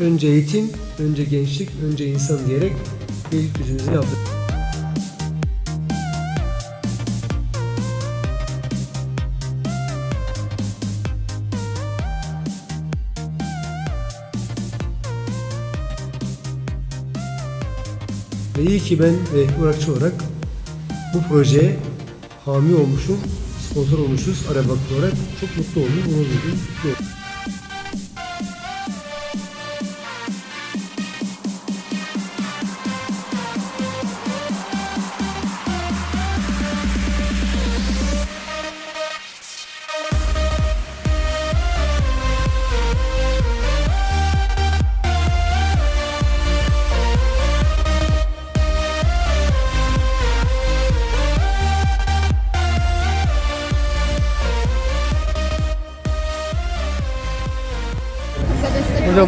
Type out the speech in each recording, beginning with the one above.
Önce eğitim, önce gençlik, önce insan diyerek Beylikdüzü'nüzü yaptık. Ve iyi ki ben ve Irakçı olarak bu projeye hami olmuşum, sponsor olmuşuz Arabak olarak. Çok mutlu oldum, onur duydum, mutlu.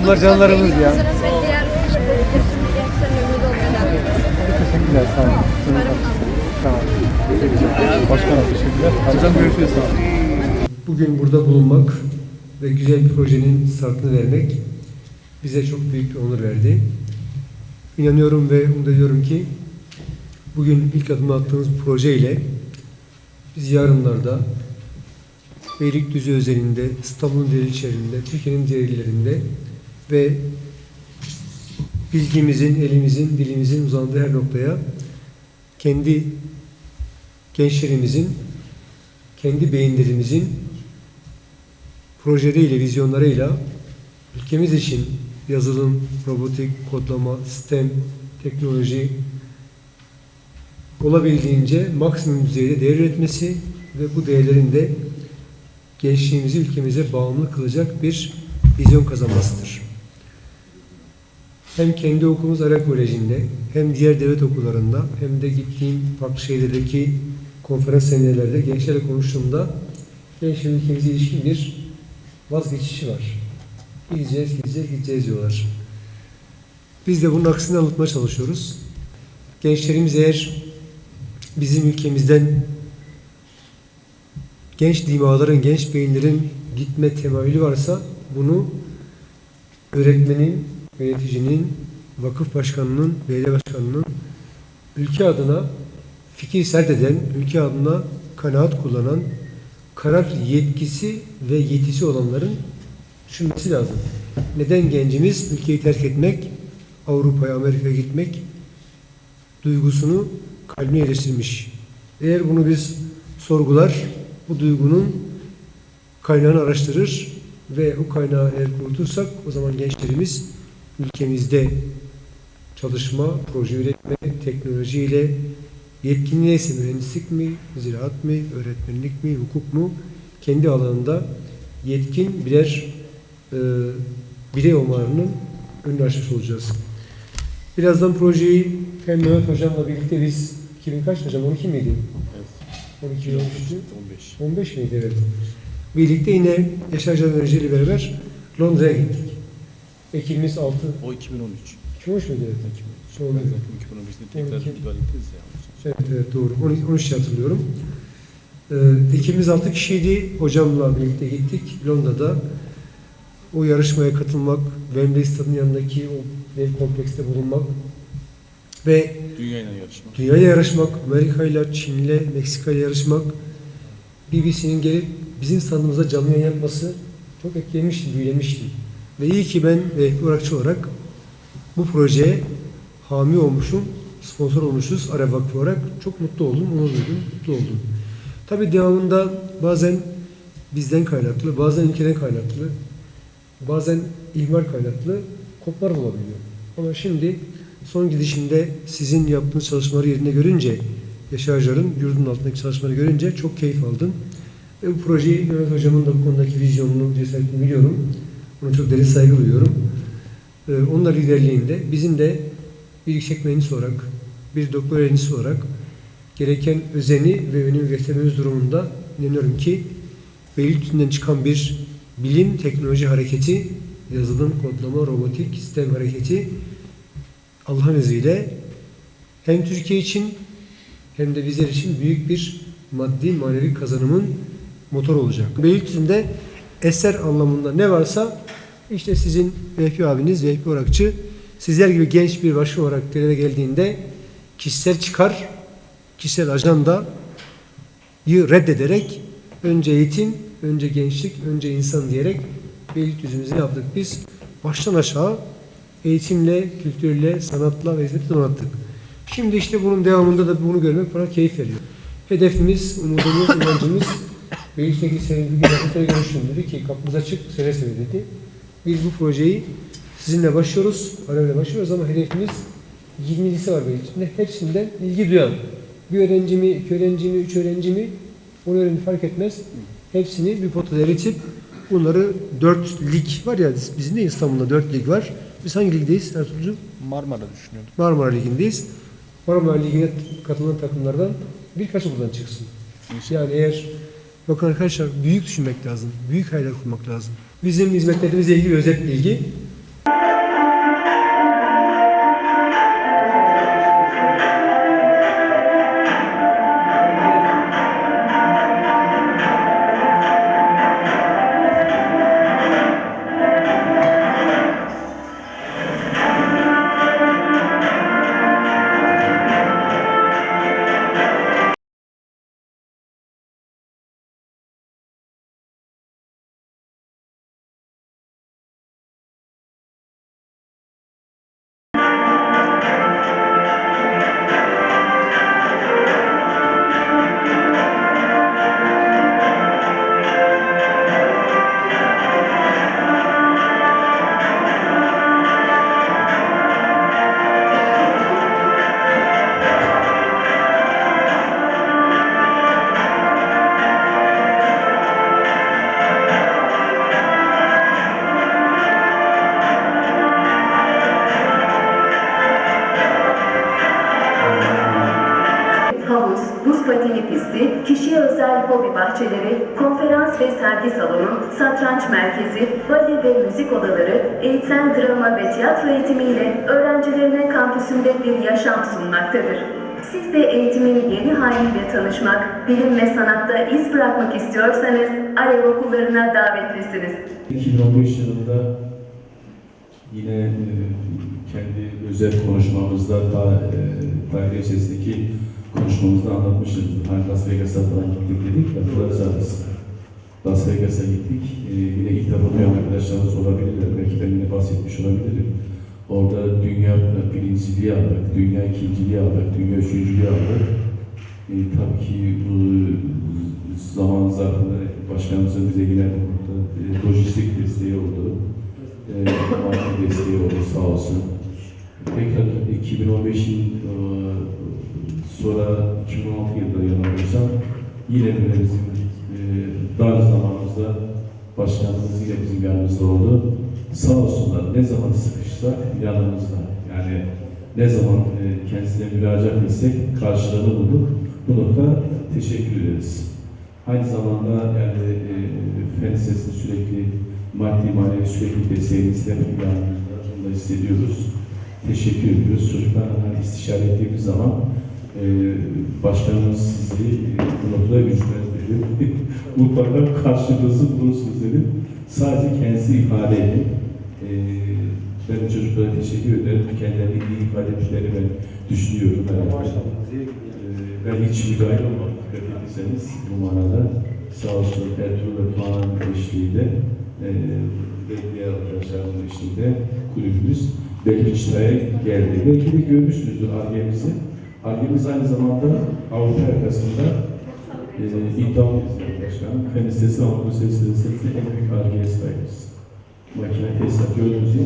Bunlar canlarımız ya. Teşekkürler sağ olun. Tamam. Başkanım teşekkürler. Hocam görüşürüz sağ olun. Bugün burada bulunmak ve güzel bir projenin startını vermek bize çok büyük bir onur verdi. İnanıyorum ve umut ediyorum ki bugün ilk adımı attığımız proje ile biz yarınlarda Beylikdüzü özelinde, İstanbul'un diğer ilçelerinde, Türkiye'nin diğer illerinde ve bilgimizin, elimizin, dilimizin uzandığı her noktaya kendi gençlerimizin, kendi beyinlerimizin projeleriyle, vizyonlarıyla ülkemiz için yazılım, robotik, kodlama, sistem, teknoloji olabildiğince maksimum düzeyde değer üretmesi ve bu değerlerin de gençliğimizi ülkemize bağımlı kılacak bir vizyon kazanmasıdır. Hem kendi okulumuz Ara Koleji'nde hem diğer devlet okullarında hem de gittiğim farklı şehirlerdeki konferans seminerlerde gençlerle konuştuğumda gençler ülkemize ilişkin bir vazgeçişi var. Gideceğiz, gideceğiz, gideceğiz diyorlar. Biz de bunun aksini anlatmaya çalışıyoruz. Gençlerimiz eğer bizim ülkemizden genç dimaların, genç beyinlerin gitme temayülü varsa bunu öğretmenin, yöneticinin, vakıf başkanının, belediye başkanının ülke adına fikir sert eden, ülke adına kanaat kullanan, karar yetkisi ve yetisi olanların düşünmesi lazım. Neden gencimiz ülkeyi terk etmek, Avrupa'ya, Amerika'ya gitmek duygusunu kalbine yerleştirmiş. Eğer bunu biz sorgular, bu duygunun kaynağını araştırır ve o kaynağı eğer kurutursak o zaman gençlerimiz ülkemizde çalışma, proje üretme, teknolojiyle yetkinliği neyse mühendislik mi, ziraat mi, öğretmenlik mi, hukuk mu kendi alanında yetkin birer e, birey olmalarının önünü açmış olacağız. Birazdan projeyi hem Mehmet Hocam'la birlikte biz 2000 kaç hocam 12 miydi? 12 olmuştu. 15. 15 miydi evet. Birlikte yine Yaşar Can Önce ile beraber Londra'ya gittik. Ekibimiz 6. O 2013. 2013 miydi? Evet. 2013. Doğru. Ben zaten 2013'te tekrar 12. idare ettiniz ya. Evet, evet doğru. 13, 13 hatırlıyorum. Ee, ekibimiz 6 kişiydi. Hocamla birlikte gittik Londra'da. O yarışmaya katılmak, Wembley Stadı'nın yanındaki o dev komplekste bulunmak ve Dünyayla yarışma. dünyaya yarışmak, Amerika ile, Çin ile, Meksika ile yarışmak, BBC'nin gelip bizim standımıza canlı yayın yapması çok etkilemişti, büyülemişti. Ve iyi ki ben ve Irakçı olarak bu projeye hami olmuşum, sponsor olmuşuz Arap Vakfı olarak. Çok mutlu oldum, onur duydum, mutlu oldum. Tabii devamında bazen bizden kaynaklı, bazen ülkeden kaynaklı, bazen ihmal kaynaklı koplar olabiliyor. Ama şimdi son gidişinde sizin yaptığınız çalışmaları yerinde görünce, Yaşar Jar'ın yurdun altındaki çalışmaları görünce çok keyif aldım. Ve bu projeyi Mehmet Hocam'ın da bu konudaki vizyonunu, cesaretini biliyorum. Ona çok derin saygı duyuyorum. Ee, onlar liderliğinde bizim de bir yüksek mühendis olarak, bir doktor öğrencisi olarak gereken özeni ve önemi göstermemiz durumunda inanıyorum ki Beylikdüzü'nden çıkan bir bilim teknoloji hareketi, yazılım, kodlama, robotik, sistem hareketi Allah'ın izniyle hem Türkiye için hem de bizler için büyük bir maddi manevi kazanımın motor olacak. Beylikdüzü'nde eser anlamında ne varsa işte sizin Vehbi abiniz, Vehbi Orakçı sizler gibi genç bir başkan olarak göreve geldiğinde kişisel çıkar, kişisel ajanda reddederek önce eğitim, önce gençlik, önce insan diyerek Beylikdüzü'müzü yaptık. Biz baştan aşağı eğitimle, kültürle, sanatla ve hizmetle donattık. Şimdi işte bunun devamında da bunu görmek bana keyif veriyor. Hedefimiz, umudumuz, inancımız Beylikdüzü'ndeki sevgili Yakıt'a görüştüm dedi ki kapımız açık, seve seve dedi. Biz bu projeyi sizinle başlıyoruz, parayla başlıyoruz ama hedefimiz 20 lise var Beylikdüzü'nde. Hepsinden ilgi duyan. Bir öğrenci mi, iki öğrenci mi, üç öğrenci mi, on öğrenci fark etmez. Hepsini bir potada eritip bunları dört lig var ya bizim de İstanbul'da dört lig var. Biz hangi ligdeyiz Ertuğrul'cum? Marmara düşünüyordum. Marmara Ligi'ndeyiz. Marmara Ligi'ne katılan takımlardan birkaçı buradan çıksın. Yani eğer bakın arkadaşlar büyük düşünmek lazım. Büyük hayal kurmak lazım. Bizim hizmetlerimizle ilgili özet bilgi. Pateni pisti, kişiye özel hobi bahçeleri, konferans ve sergi salonu, satranç merkezi, bale ve müzik odaları, eğitsel drama ve tiyatro eğitimiyle öğrencilerine kampüsünde bir yaşam sunmaktadır. Siz de eğitimin yeni haliyle tanışmak, bilim ve sanatta iz bırakmak istiyorsanız Alev okullarına davetlisiniz. 2015 yılında yine e, kendi özel konuşmamızda da, e, daire içerisindeki konuşmamızda anlatmışızdır. Hani Las Vegas'a falan gittik dedik ya, arası. Las Vegas'a gittik. E, yine ilk defa duyan arkadaşlarımız olabilirler. Belki ben yine bahsetmiş olabilirim. Orada dünya birinciliği aldık, dünya ikinciliği aldık, dünya üçüncülüğü aldık. E, tabii ki bu zaman zarfında başkanımızın bize yine burada e, lojistik desteği oldu. E, desteği oldu sağ olsun. Tekrar 2015'in e, sonra 2016 yılında yanılmıyorsam yine bizim e, dar zamanımızda başkanımız yine bizim yanımızda oldu. Sağ olsunlar ne zaman sıkışsa yanımızda. Yani ne zaman e, kendisine müracaat etsek karşılığını bulduk. Bu nokta teşekkür ederiz. Aynı zamanda yani e, fen lisesinin sürekli maddi manevi sürekli desteğinizle yanımızda bunu hissediyoruz. Teşekkür ediyoruz. Çocuklarla istişare ettiğimiz zaman e, başkanımız sizi e, bu noktada güçlendiriyor. Mutlaka karşılığınızı bulursunuz dedim. Sadece kendisi ifade edin. E, ben çocuklara teşekkür ederim. Kendilerini iyi ifade ettiklerini ben düşünüyorum. herhalde. Ee, Ben hiç müdahil olmadım dikkat ettiyseniz bu manada. Sağ olsun Ertuğrul ve Tuğan'ın eşliğiyle e, ve diğer arkadaşlarımın eşliğinde kulübümüz belli bir çıtaya geldi. Belki de görmüşsünüzdür Arge'mizi. Arge'miz aynı zamanda Avrupa yakasında e, iddialıyız başkanım. Fen Lisesi Avrupa Lisesi Lisesi en büyük Arge'ye sahibiz. Makine tesisat gördüğünüz gibi.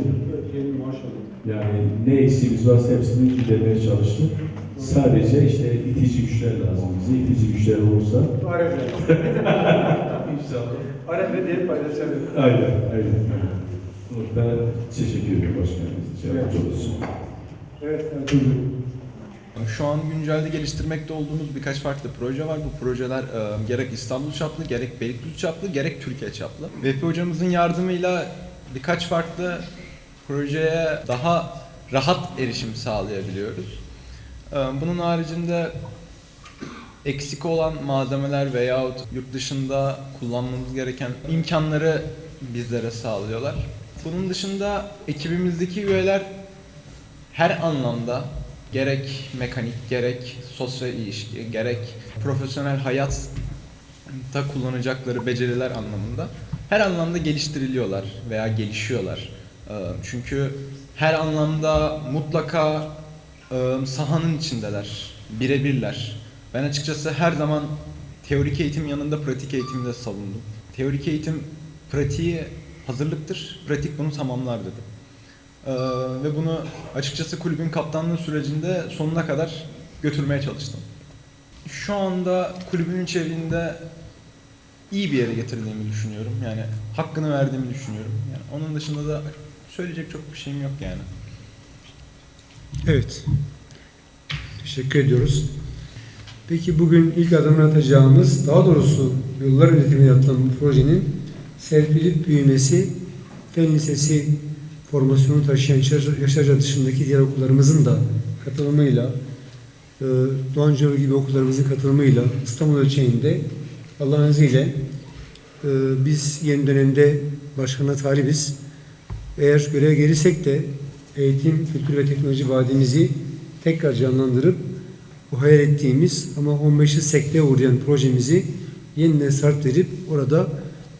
Yani ne eksiğimiz varsa hepsini gidermeye çalıştık. Sadece işte itici güçler lazım bize. İtici güçler olursa inşallah. Arap diye paylaşalım. Aynen, aynen. Burada teşekkür ederim başkanımız. Yardımcı olsun. Evet, Ertuğrul. Şu an güncelde geliştirmekte olduğumuz birkaç farklı proje var. Bu projeler e, gerek İstanbul çaplı, gerek Beylikdüzü çaplı, gerek Türkiye çaplı. Vehbi hocamızın yardımıyla birkaç farklı projeye daha rahat erişim sağlayabiliyoruz. E, bunun haricinde eksik olan malzemeler veyahut yurt dışında kullanmamız gereken imkanları bizlere sağlıyorlar. Bunun dışında ekibimizdeki üyeler her anlamda gerek mekanik, gerek sosyal ilişki, gerek profesyonel hayatta kullanacakları beceriler anlamında her anlamda geliştiriliyorlar veya gelişiyorlar. Ee, Çünkü her anlamda mutlaka e, sahanın içindeler, birebirler. Ben açıkçası her zaman teorik eğitim yanında pratik eğitimi de savundum. Teorik eğitim pratiği hazırlıktır, pratik bunu tamamlar dedim. Ee, ve bunu açıkçası kulübün kaptanlığı sürecinde sonuna kadar götürmeye çalıştım. Şu anda kulübün içeriğinde iyi bir yere getirdiğimi düşünüyorum. Yani hakkını verdiğimi düşünüyorum. Yani onun dışında da söyleyecek çok bir şeyim yok yani. Evet. Teşekkür ediyoruz. Peki bugün ilk adımını atacağımız, daha doğrusu yıllar üretimine atılan bu projenin serpilip büyümesi, Fen Lisesi formasyonu taşıyan Yaşar Yaşarca dışındaki diğer okullarımızın da katılımıyla, e, Doğan Coro gibi okullarımızın katılımıyla İstanbul ölçeğinde Allah'ın izniyle e, biz yeni dönemde başkanına talibiz. Eğer göreve gelirsek de eğitim, kültür ve teknoloji vaadimizi tekrar canlandırıp bu hayal ettiğimiz ama 15 yıl sekteye uğrayan projemizi yeniden start verip orada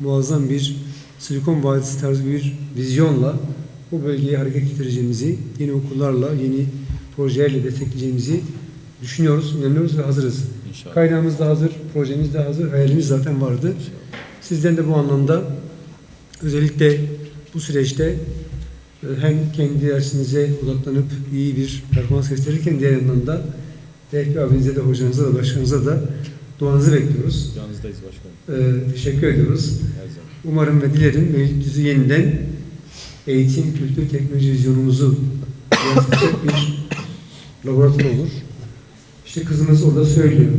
muazzam bir Silikon Vadisi tarzı bir vizyonla bu bölgeyi hareket ettireceğimizi, yeni okullarla, yeni projelerle destekleyeceğimizi düşünüyoruz, inanıyoruz ve hazırız. İnşallah. Kaynağımız da hazır, projemiz de hazır, hayalimiz zaten vardı. Sizden de bu anlamda özellikle bu süreçte e, hem kendi dersinize odaklanıp iyi bir performans gösterirken diğer yandan da Vehbi abinize de hocanıza da başkanınıza da duanızı bekliyoruz. Yanınızdayız başkanım. Ee, teşekkür ediyoruz. Umarım ve dilerim Beylikdüzü yeniden eğitim, kültür, teknoloji vizyonumuzu yansıtacak bir laboratuvar olur. İşte kızımız orada söylüyor.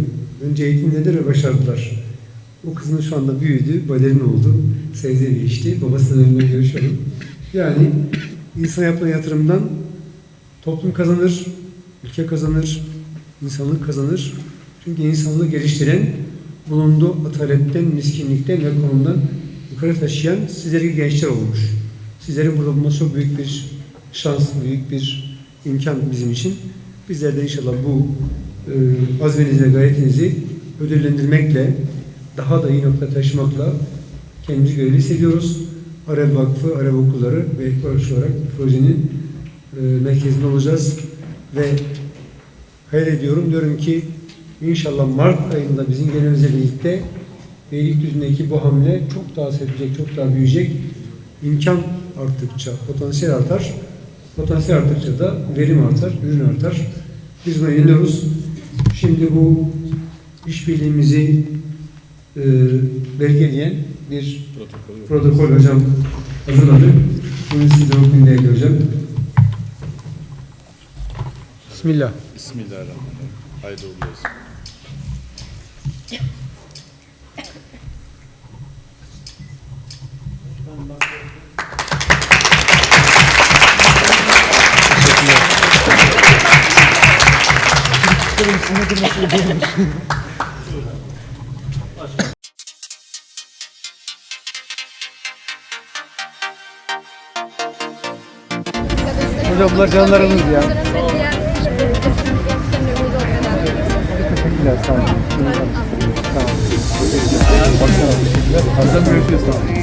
Önce eğitim nedir ve başardılar. O kızımız şu anda büyüdü, balerin oldu, sevdiği geçti. Babasının önünde görüşelim. Yani insan yapılan yatırımdan toplum kazanır, ülke kazanır, insanlık kazanır. Çünkü insanlığı geliştiren, bulunduğu ataletten, miskinlikten ve konumdan yukarı taşıyan sizler gibi gençler olmuş. Sizlerin burada bulunması çok büyük bir şans, büyük bir imkan bizim için. Bizler de inşallah bu e, azminize, gayretinizi ödüllendirmekle, daha da iyi noktaya taşımakla kendimizi görevli hissediyoruz. Arap Vakfı, Arap Okulları ve ekip olarak projenin e, merkezinde olacağız ve hayal ediyorum. Diyorum ki inşallah Mart ayında bizim gelimizle birlikte Beylikdüzü'ndeki bu hamle çok daha sevecek, çok daha büyüyecek. İmkan arttıkça potansiyel artar. Potansiyel arttıkça da verim artar, ürün artar. Biz buna inanıyoruz. Şimdi bu işbirliğimizi e, belgeleyen bir Protokolü yok. protokol hocam hazırladı. Bunu size değerli hocam. Bismillah. Bismillahirrahmanirrahim. Haydi uğurlu olsun. Hocam bunlar canlarımız ya. Teşekkürler. Sağ olun. Tamam. Başkanım teşekkürler. Her zaman görüşürüz. Tamam.